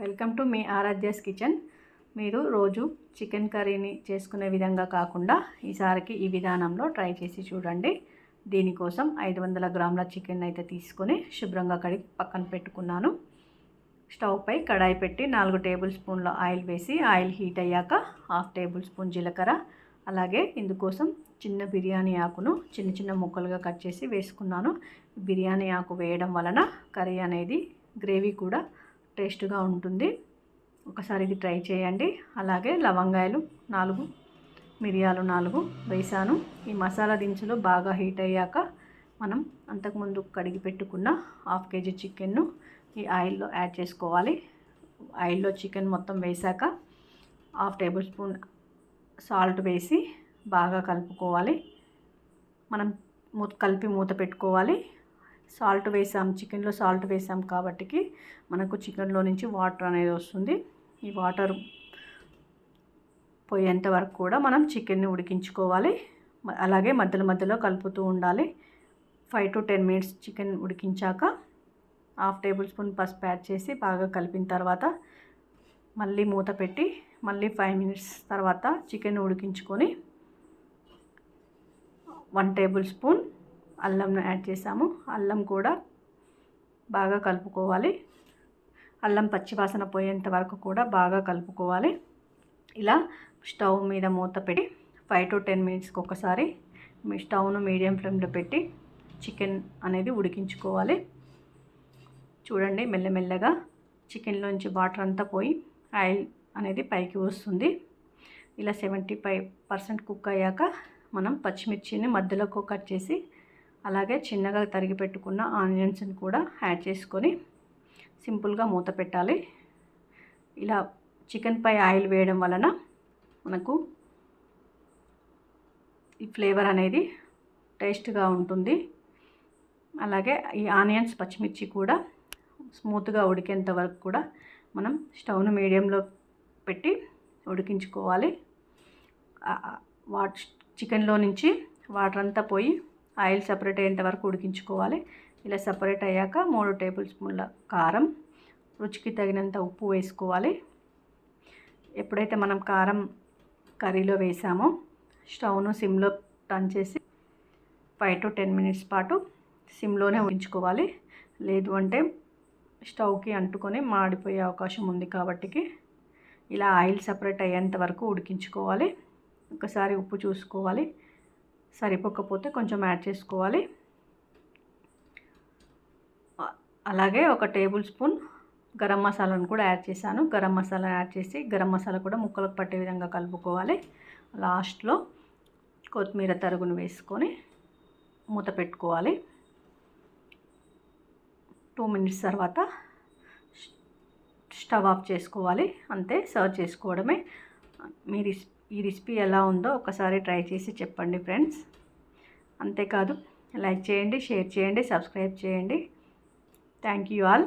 Welcome to మీ ఆరాధ్యాస్ kitchen. మీరు రోజు చికెన్ కర్రీని చేసుకునే విధంగా కాకుండా ఈసారికి ఈ విధానంలో ట్రై చేసి చూడండి. దీనికోసం ఐదు వందల గ్రాముల చికెన్ అయితే తీసుకొని శుభ్రంగా కడిగి పక్కన పెట్టుకున్నాను. స్టవ్పై కడాయి పెట్టి నాలుగు టేబుల్ స్పూన్ల ఆయిల్ వేసి ఆయిల్ హీట్ అయ్యాక హాఫ్ టేబుల్ స్పూన్ జీలకర్ర అలాగే ఇందుకోసం చిన్న బిర్యానీ ఆకును చిన్న చిన్న ముక్కలుగా కట్ చేసి వేసుకున్నాను. బిర్యానీ ఆకు వేయడం వలన కర్రీ అనేది గ్రేవీ కూడా టేస్ట్గా ఉంటుంది. ఒకసారి ఇది ట్రై చేయండి. అలాగే లవంగాయలు నాలుగు మిరియాలు నాలుగు వేసాను. ఈ మసాలా దినుసులు బాగా హీట్ అయ్యాక మనం అంతకుముందు కడిగి పెట్టుకున్న హాఫ్ కేజీ చికెన్ను ఈ ఆయిల్లో యాడ్ చేసుకోవాలి. ఆయిల్లో చికెన్ మొత్తం వేసాక హాఫ్ టేబుల్ స్పూన్ సాల్ట్ వేసి బాగా కలుపుకోవాలి. మనం మూత కలిపి మూత పెట్టుకోవాలి. సాల్ట్ వేసాం చికెన్లో సాల్ట్ వేసాం కాబట్టికి మనకు చికెన్లో నుంచి వాటర్ అనేది వస్తుంది. ఈ వాటర్ పోయేంత వరకు కూడా మనం చికెన్ని ఉడికించుకోవాలి. అలాగే మధ్యలో మధ్యలో కలుపుతూ ఉండాలి. Five to ten minutes chicken ఉడికించాక half table spoon పసుపు యాడ్ చేసి బాగా కలిపిన తర్వాత మళ్ళీ మూత పెట్టి మళ్ళీ ఫైవ్ మినిట్స్ తర్వాత చికెన్ ఉడికించుకొని వన్ టేబుల్ స్పూన్ అల్లంను యాడ్ చేసాము. అల్లం కూడా బాగా కలుపుకోవాలి. అల్లం పచ్చివాసన పోయేంత వరకు కూడా బాగా కలుపుకోవాలి. ఇలా స్టవ్ మీద మూత పెట్టి ఫైవ్ టు టెన్ మినిట్స్కి ఒకసారి మీ స్టవ్ను మీడియం ఫ్లేమ్లో పెట్టి చికెన్ అనేది ఉడికించుకోవాలి. చూడండి మెల్లమెల్లగా చికెన్లోంచి వాటర్ అంతా పోయి ఆయిల్ అనేది పైకి వస్తుంది. ఇలా సెవెంటీ ఫైవ్ పర్సెంట్ కుక్ అయ్యాక మనం పచ్చిమిర్చిని మధ్యలో కట్ చేసి అలాగే చిన్నగా తరిగి పెట్టుకున్న ఆనియన్స్ని కూడా యాడ్ చేసుకొని సింపుల్గా మూత పెట్టాలి. ఇలా చికెన్పై ఆయిల్ వేయడం వలన మనకు ఈ ఫ్లేవర్ అనేది టేస్ట్గా ఉంటుంది. అలాగే ఈ ఆనియన్స్ పచ్చిమిర్చి కూడా స్మూత్గా ఉడికేంత వరకు కూడా మనం స్టవ్ను మీడియంలో పెట్టి ఉడికించుకోవాలి. వాట్ చికెన్లో నుంచి వాటర్ అంతా పోయి ఆయిల్ సపరేట్ అయ్యేంత వరకు ఉడికించుకోవాలి. ఇలా సపరేట్ అయ్యాక మూడు టేబుల్ స్పూన్ల కారం రుచికి తగినంత ఉప్పు వేసుకోవాలి. ఎప్పుడైతే మనం కారం కర్రీలో వేసామో స్టవ్ను సిమ్లో టర్న్ చేసి ఫైవ్ టు టెన్ మినిట్స్ పాటు సిమ్లోనే ఉంచుకోవాలి లేదు అంటే స్టవ్కి అంటుకొని మాడిపోయే అవకాశం ఉంది కాబట్టికి ఇలా ఆయిల్ సపరేట్ అయ్యేంత వరకు ఉడికించుకోవాలి. ఒకసారి ఉప్పు చూసుకోవాలి. సరిపోకపోతే కొంచెం యాడ్ చేసుకోవాలి. అలాగే ఒక టేబుల్ స్పూన్ గరం మసాలాను కూడా యాడ్ చేశాను. గరం మసాలా యాడ్ చేసి గరం మసాలా కూడా ముక్కలకు పట్టే విధంగా కలుపుకోవాలి. లాస్ట్లో కొత్తిమీర తరుగును వేసుకొని మూత పెట్టుకోవాలి. టూ మినిట్స్ తర్వాత స్టవ్ ఆఫ్ చేసుకోవాలి. అంతే సర్వ్ చేసుకోవడమే. మీరు ఈ రెసిపీ ఎలా ఉందో ఒకసారి ట్రై చేసి చెప్పండి ఫ్రెండ్స్. అంతేకాదు లైక్ చేయండి షేర్ చేయండి సబ్స్క్రైబ్ చేయండి. Thank you all.